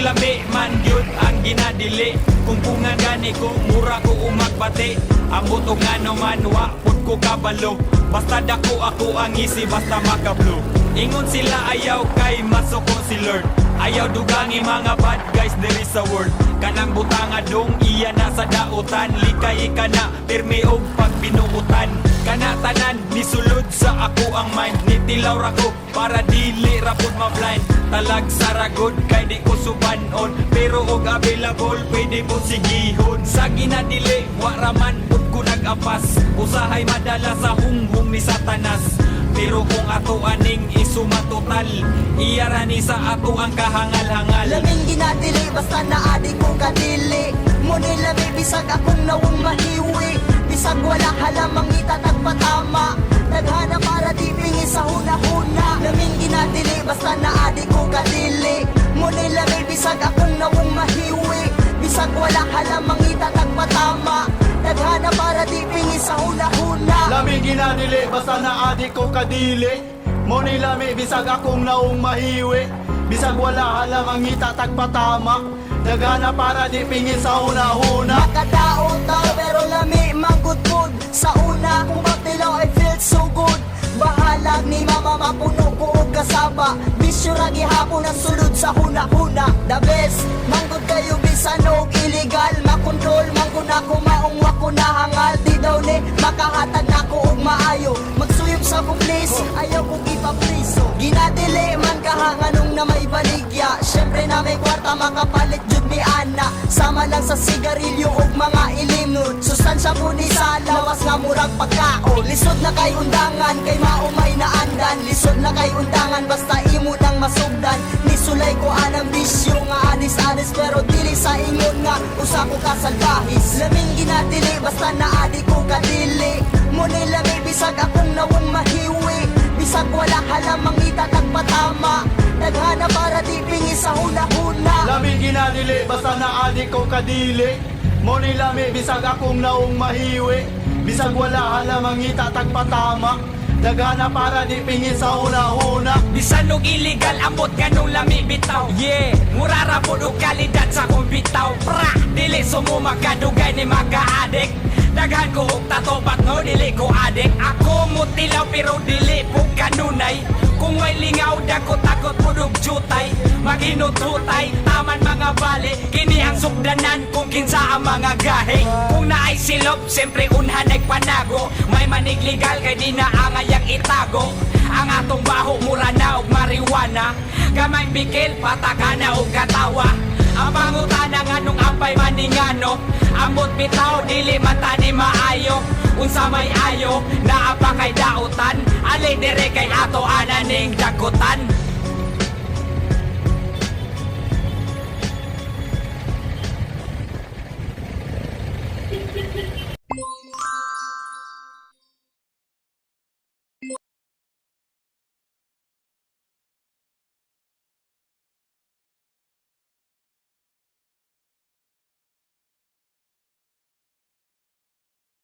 Lami man yun ang ginadili. Kung pungan gani ko, mura ko umagbati. Ang butong nga naman, wa pud ko kabalo. Basta dako ako ang isi, basta makablo. Ingon sila ayaw kay masuko si Lord Ayaw dugangi mga bad guys diri sa world Kanang butanga dong iya na sa dautan. Likay ka na, pirmi og pagbinuutan. Kana tanan, nisulod sa ako ang mind. Nitilaw ra ko, para dili ra ma-blind Talag saragod, kay di ko subanon. Pero og available, pwede mo sigihon Sa ginadili, waraman pud ko nag-apas. Usahay madala sa hunghong ni satanas. Pero kung ato aning isumatotal Iyarani sa ato ang kahangal-hangal. Laming ginadili basta naadi ko kadili. Muni lami bisag akong nawong mahiwi. Bisag wala halamang itatag patama Naghana para basta naadi ko kadili. Muni lami bisag akong nawong mahiwi. Bisag wala halamang itatag patama Naghana para di pingi sa huna-huna Lami ginadili basta na adik ko kadili. Mo ni lami bisag akong naong mahiwi. Bisag wala halamang itatag patama Dagana para di pingin sa una-una Makadaot daw pero lami manggudgud Sa una kung batilaw I feel so good? Bahalag ni mama mapuno ko og kasaba Bisyo ra gihapon ang sulod sa huna-huna. The best, manggod kayo bisan og illegal. Makondol, manggod ako maong wako nahangal. Di daw ni makahatag nako og maayo. Magsuyop sa publis, ayaw kong ipapriso. Ginadili man kahanganong na may baligya. Syempre na may kwarta makapalit jud ni Ana. Sama lang sa sigarilyo ug mga ilimnon Sustansya po ni sa lawas nga murag pagkao Lisod na kay undangan kay maumay na andan. Lisod na kay undangan basta imo nang masugdan. Nisulay ko anang bisyo nga anis-anis Pero dili sa ingon nga usa ko kasalbahis. Laming ginadili basta naadi ko kadili. Muni lami bisag akong nawong mahiwi. Bisag wala halamang itatag patama Naghana para di pingi sa huna-huna. Lami ginadili basta na adik ko kadili Mo ni lami bisag akong naong mahiwi Bisag wala halamang itatag patama Dagana para di pingin sa una-una. Bisan og illegal amot ganong lami bitaw. Yeah, murara po og kalidad sa kong bitaw. Pra, dili sumo makadugay ni maka-adik Daghan ko og tatobat no, dili ko adik Ako mutilaw pero dili po kanunay. Kung may lingaw dako Maginututay, taman mga bali Kini ang sugdanan kung kinsa ang mga gahe. Kung naay silop, siyempre unhan nagpanago. May manig legal kay di na angayang itago. Ang atong baho mura na og marijuana. Gamay bikil, patakana og katawa. Ang pangutana nga nung ampay maningano. Amot bitaw, dili mata ni maayo. Unsa may ayo, naa kay dautan. Ali dire kay ato ananing dakutan